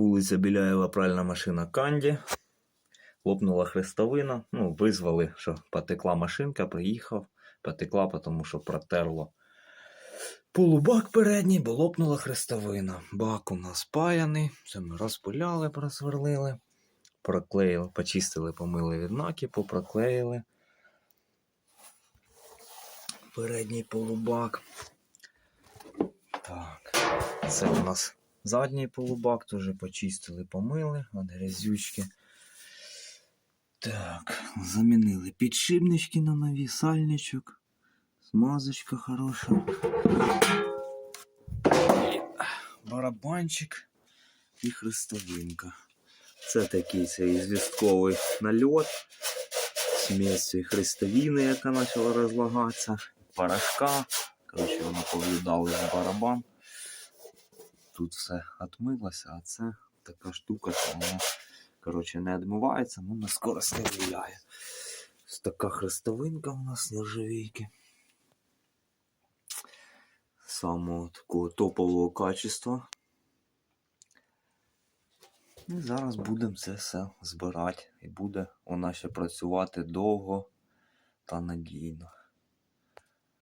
Вулиця Біляєва, пральна машина Канді. Лопнула хрестовина. Ну, визвали, що потекла машинка, приїхав. Потекла, тому що протерло. Полубак передній, бо лопнула хрестовина. Бак у нас паяний. Це ми розпиляли, просверлили. Проклеїли, почистили, помили віднаки, попроклеїли. Передній полубак. Так. Це у нас задній полубак, теж почистили, помили, от грязючки. Так, замінили підшипнички на нові, сальничок. Смазочка хороша. Барабанчик і хрестовинка. Це такий цей зв'язковий нальот. Смесь хрестовини, яка почала розлагатися, порошка. Коротше, воно пов'їдало з барабан. Тут все отмилося, а це така штука, що вона коротше, не відмивається, ну на скорость не влияє. Ось така хрестовинка у нас нержавійки. Самого такого топового качества. І зараз будемо це все збирати. І буде вона ще працювати довго та надійно.